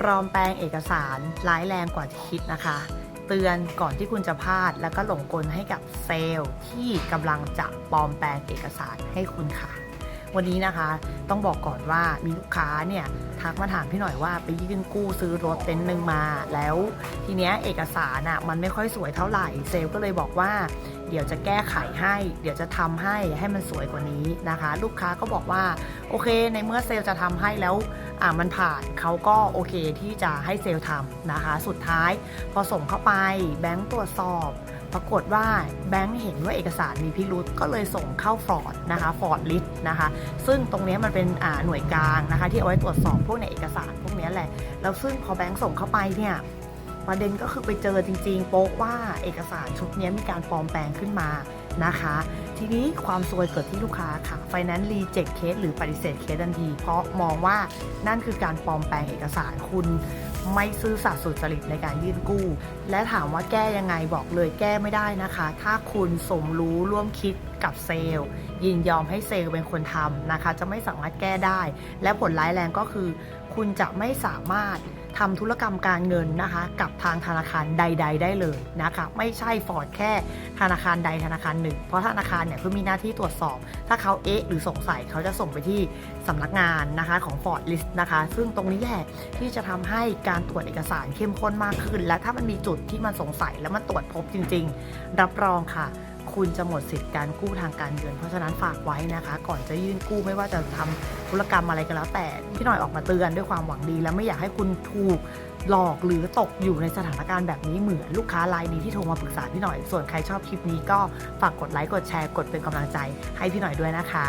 ปลอมแปลงเอกสารร้ายแรงกว่าที่คิดนะคะ เตือนก่อนที่คุณจะพลาด แล้วก็หลงกลให้กับเซลล์ที่กำลังจะปลอมแปลงเอกสารให้คุณค่ะ วันนี้นะคะต้องบอกก่อนว่ามีลูกค้าเนี่ยทักมาถามพี่หน่อยว่าไปยื่นกู้ซื้อรถเต็นท์หนึ่งมา แล้วทีเนี้ยเอกสารอะมันไม่ค่อยสวยเท่าไหร่เซลล์ก็เลยบอกว่า เดี๋ยวจะแก้ไขให้ เดี๋ยวจะทำให้ให้มันสวยกว่านี้นะคะ ลูกค้าก็บอกว่าโอเค ในเมื่อเซลล์จะทำให้แล้ว มันผ่านเขาก็โอเคที่จะให้เซลล์ทำนะคะ สุดท้ายพอส่งเข้าไปแบงก์ตรวจสอบ ปรากฏว่าแบงก์เห็นว่าเอกสารมีพิรุษก็เลยส่งเข้าฟอร์ดนะคะฟอร์ดลิสนะคะ ซึ่งตรงนี้มันเป็นอ่าหน่วยกลางนะคะ ที่เอาไว้ตรวจสอบพวกในเอกสารพวกเนี้ยแหละแล้วซึ่งพอแบงก์ส่งเข้าไปเนี่ย ประเด็นก็คือไปเจอจริง ๆ โป๊กว่าเอกสารชุดนี้มีการปลอมแปลงขึ้นมานะคะ ทีนี้ความซวยเกิดที่ลูกค้าค่ะ Finance Reject Case หรือปฏิเสธเคสทันที เพราะมองว่านั่นคือการปลอมแปลงเอกสารคุณ ไม่ซื่อสัตย์สุจริตในการยื่นกู้ และถามว่าแก้ยังไงบอกเลยแก้ไม่ได้นะคะ ถ้าคุณสมรู้ร่วมคิดกับเซลล์ ยินยอมให้เซลล์เป็นคนทำนะคะ จะไม่สามารถแก้ได้ และผลร้ายแรงก็คือ คุณจะไม่สามารถ ทำธุรกรรมการเงินนะคะ กับทางธนาคารใด ๆ ได้เลยนะคะ ไม่ใช่ฟอร์ดแค่ธนาคารใดธนาคารหนึ่ง เพราะธนาคารเนี่ยเขามีหน้าที่ตรวจสอบ ถ้าเขาเอ๊ะหรือสงสัยเขาจะส่งไปที่สำนักงานนะคะของ Ford List นะคะ ซึ่งตรงนี้แหละที่จะทำให้การตรวจเอกสารเข้มข้นมากขึ้น และถ้ามันมีจุดที่มันสงสัยแล้วมันตรวจพบจริง ๆ รับรองค่ะ คุณจะหมดสิทธิ์การกู้ทางการเงิน เพราะฉะนั้นฝากไว้นะคะ ก่อนจะยื่นกู้ไม่ว่าจะทำธุรกรรมอะไรก็แล้ว แต่พี่หน่อยออกมาเตือนด้วยความหวังดี และไม่อยากให้คุณถูกหลอกหรือตกอยู่ในสถานการณ์แบบนี้เหมือนลูกค้ารายนี้ที่โทรมาปรึกษาพี่หน่อย ส่วนใครชอบคลิปนี้ก็ฝากกดไลค์กดแชร์กดเป็นกำลังใจให้พี่หน่อยด้วยนะคะ